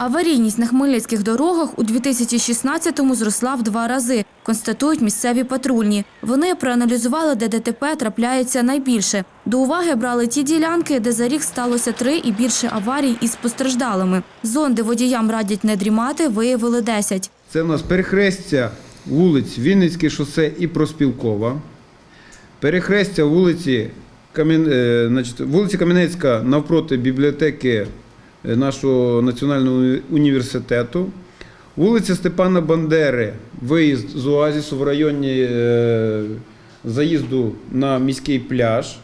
Аварійність на хмельницьких дорогах у 2016-му зросла в два рази, констатують місцеві патрульні. Вони проаналізували, де ДТП трапляється найбільше. До уваги брали ті ділянки, де за рік сталося три і більше аварій із постраждалими. Зон, де водіям радять не дрімати, виявили 10. Це в нас перехрестя вулиць Вінницьке шосе і Проспілкова. Перехрестя вулиці, Кам'ян... е, вулиці Кам'янецька навпроти бібліотеки нашого національного університету. Вулиця Степана Бандери, виїзд з Оазісу в районі е, заїзду на міський пляж.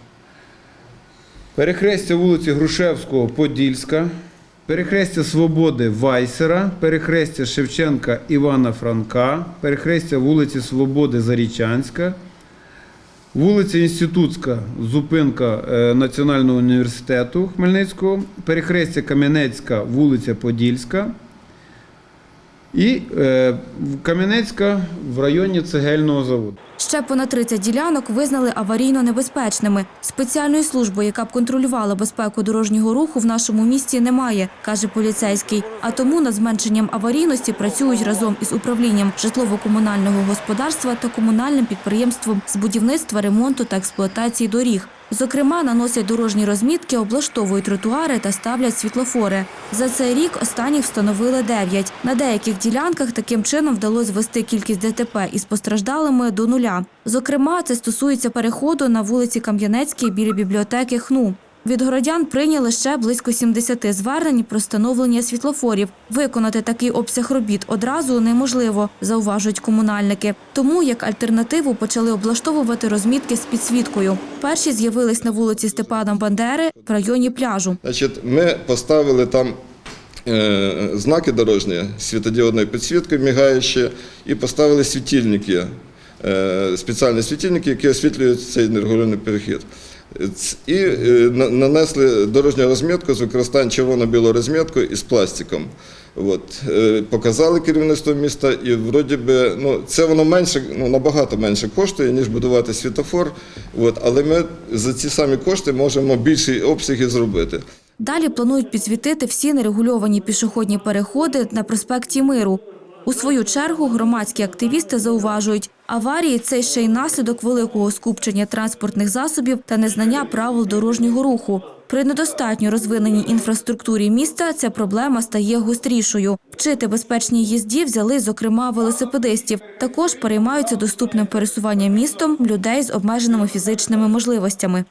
Перехрестя вулиці Грушевського Подільська, перехрестя Свободи Вайсера, перехрестя Шевченка Івана Франка, перехрестя вулиці Свободи Зарічанська, вулиця Інститутська, зупинка е, Національного університету Хмельницького, перехрестя Кам'янецька, вулиця Подільська. І е, Кам'янецька в районі цегельного заводу. Ще понад 30 ділянок визнали аварійно небезпечними. Спеціальної служби, яка б контролювала безпеку дорожнього руху, в нашому місті немає, каже поліцейський. А тому над зменшенням аварійності працюють разом із управлінням житлово-комунального господарства та комунальним підприємством з будівництва, ремонту та експлуатації доріг. Зокрема, наносять дорожні розмітки, облаштовують тротуари та ставлять світлофори. За цей рік останніх встановили 9. На деяких ділянках таким чином вдалося звести кількість ДТП із постраждалими до нуля. Зокрема, це стосується переходу на вулиці Кам'янецькій біля бібліотеки ХНУ. Від городян прийняли ще близько 70 звернень про встановлення світлофорів. Виконати такий обсяг робіт одразу неможливо, зауважують комунальники. Тому як альтернативу почали облаштовувати розмітки з підсвіткою. Перші з'явились на вулиці Степана Бандери в районі пляжу. Значить, ми поставили там е, знаки дорожні світодіодною підсвіткою мігаючі і поставили світильники, спеціальні світильники, які освітлюють цей нерегулярний перехід. І е, нанесли дорожню розмітку з використанням червоно-білої розмітки із пластиком. От, е, показали керівництво міста, і вроді би, ну, це воно менше, ну, набагато менше коштує, ніж будувати світофор. От, але ми за ці самі кошти можемо більші обсяги зробити. Далі планують підсвітити всі нерегульовані пішохідні переходи на проспекті Миру. У свою чергу громадські активісти зауважують, аварії це ще й наслідок великого скупчення транспортних засобів та незнання правил дорожнього руху. При недостатньо розвиненій інфраструктурі міста ця проблема стає гострішою. Вчити безпечній їзді взяли, зокрема, велосипедистів. Також переймаються доступним пересуванням містом людей з обмеженими фізичними можливостями.